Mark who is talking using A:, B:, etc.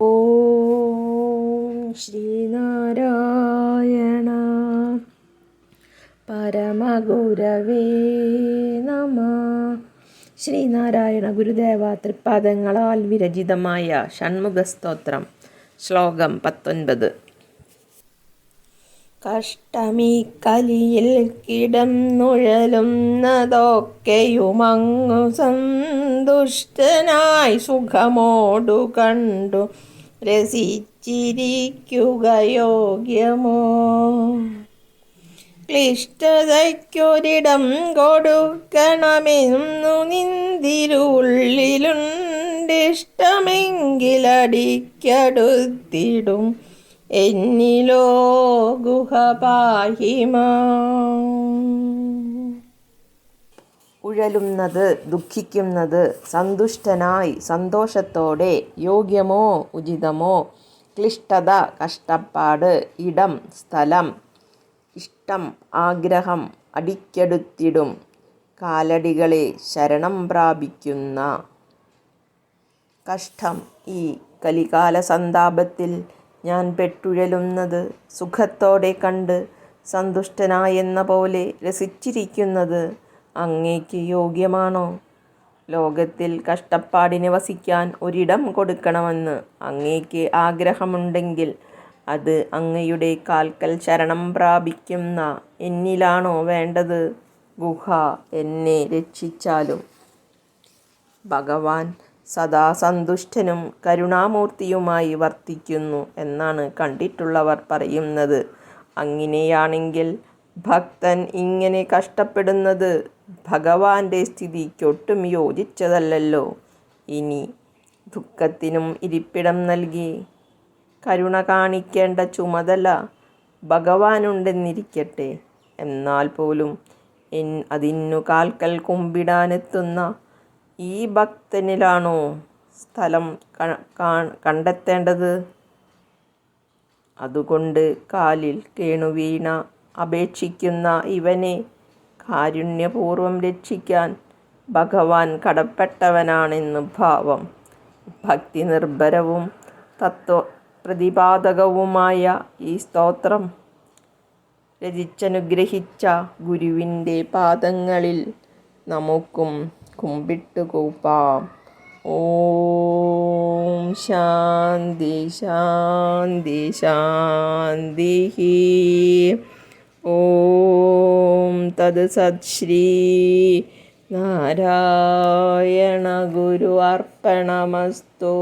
A: ഓം ശ്രീനാരായണ പരമഗുരവേ നമ. ശ്രീനാരായണ ഗുരുദേവ തൃപ്പാദങ്ങളാൽ വിരചിതമായ ഷൺമുഖസ്തോത്രം ശ്ലോകം പത്തൊൻപത്. കഷ്ടമീ കലിയിൽ കിടന്നുഴലുന്നതൊക്കെയുമങ്ങു സന്തുഷ്ടനായി സുഖമോടു കണ്ടു. രസിച്ചിരിക്കുക യോഗ്യമോ? ക്ലിഷ്ടതയ്ക്കൊരിടം കൊടുക്കണമെന്നു നിന്തിരുള്ളിലുണ്ടിഷ്ടമെങ്കിലടിക്കടുത്തിടും. എന്നിലോ ഗുഹപാഹിമ ഉഴലുന്നത് ദുഃഖിക്കുന്നത് സന്തുഷ്ടനായി സന്തോഷത്തോടെ യോഗ്യമോ ഉചിതമോ ക്ലിഷ്ടത കഷ്ടപ്പാട് ഇടം സ്ഥലം ഇഷ്ടം ആഗ്രഹം അടിക്കടുത്തിടും കാലടികളെ ശരണം പ്രാപിക്കുന്ന കഷ്ടം. ഈ കലികാല സന്താപത്തിൽ ഞാൻ പെട്ടുഴലുന്നത് സുഖത്തോടെ കണ്ട് സന്തുഷ്ടനായെന്ന പോലെ രസിച്ചിരിക്കുന്നത് അങ്ങേക്ക് യോഗ്യമാണോ? ലോകത്തിൽ കഷ്ടപ്പാടിന് വസിക്കാൻ ഒരിടം കൊടുക്കണമെന്ന് അങ്ങേക്ക് ആഗ്രഹമുണ്ടെങ്കിൽ അത് അങ്ങയുടെ കാൽക്കൽ ശരണം പ്രാപിക്കുന്ന എന്നിലാണോ വേണ്ടത്? ഗുഹ എന്നെ രക്ഷിച്ചാലും. ഭഗവാൻ സദാ സന്തുഷ്ടനും കരുണാമൂർത്തിയുമായി വർത്തിക്കുന്നു എന്നാണ് കണ്ടിട്ടുള്ളവർ പറയുന്നത്. അങ്ങനെയാണെങ്കിൽ ഭക്തൻ ഇങ്ങനെ കഷ്ടപ്പെടുന്നത് ഭഗവാന്റെ സ്ഥിതിക്കൊട്ടും യോജിച്ചതല്ലല്ലോ. ഇനി ദുഃഖത്തിനും ഇരിപ്പിടം നൽകി കരുണ കാണിക്കേണ്ട ചുമതല ഭഗവാനുണ്ടെന്നിരിക്കട്ടെ. എന്നാൽ പോലും എൻ അതിന്നു കാൽക്കൽ കുമ്പിടാനെത്തുന്ന ഈ ഭക്തനിലാണോ സ്ഥലം കണ്ടെത്തേണ്ടത്? അതുകൊണ്ട് കാലിൽ കേണുവീണ അപേക്ഷിക്കുന്ന ഇവനെ കാരുണ്യപൂർവം രക്ഷിക്കാൻ ഭഗവാൻ കടപ്പെട്ടവനാണെന്ന് ഭാവം. ഭക്തി നിർഭരവും തത്വ പ്രതിപാദകവുമായ ഈ സ്തോത്രം രചിച്ചനുഗ്രഹിച്ച ഗുരുവിന്റെ പാദങ്ങളിൽ നമുക്കും കുമ്പിട്ട് കൂപ്പാം ഓം ശാന്തി ശാന്തി ശാന്തി ഓം തത് സത് ശ്രീ നാരായണ ഗുരു അർപ്പണമസ്തോ.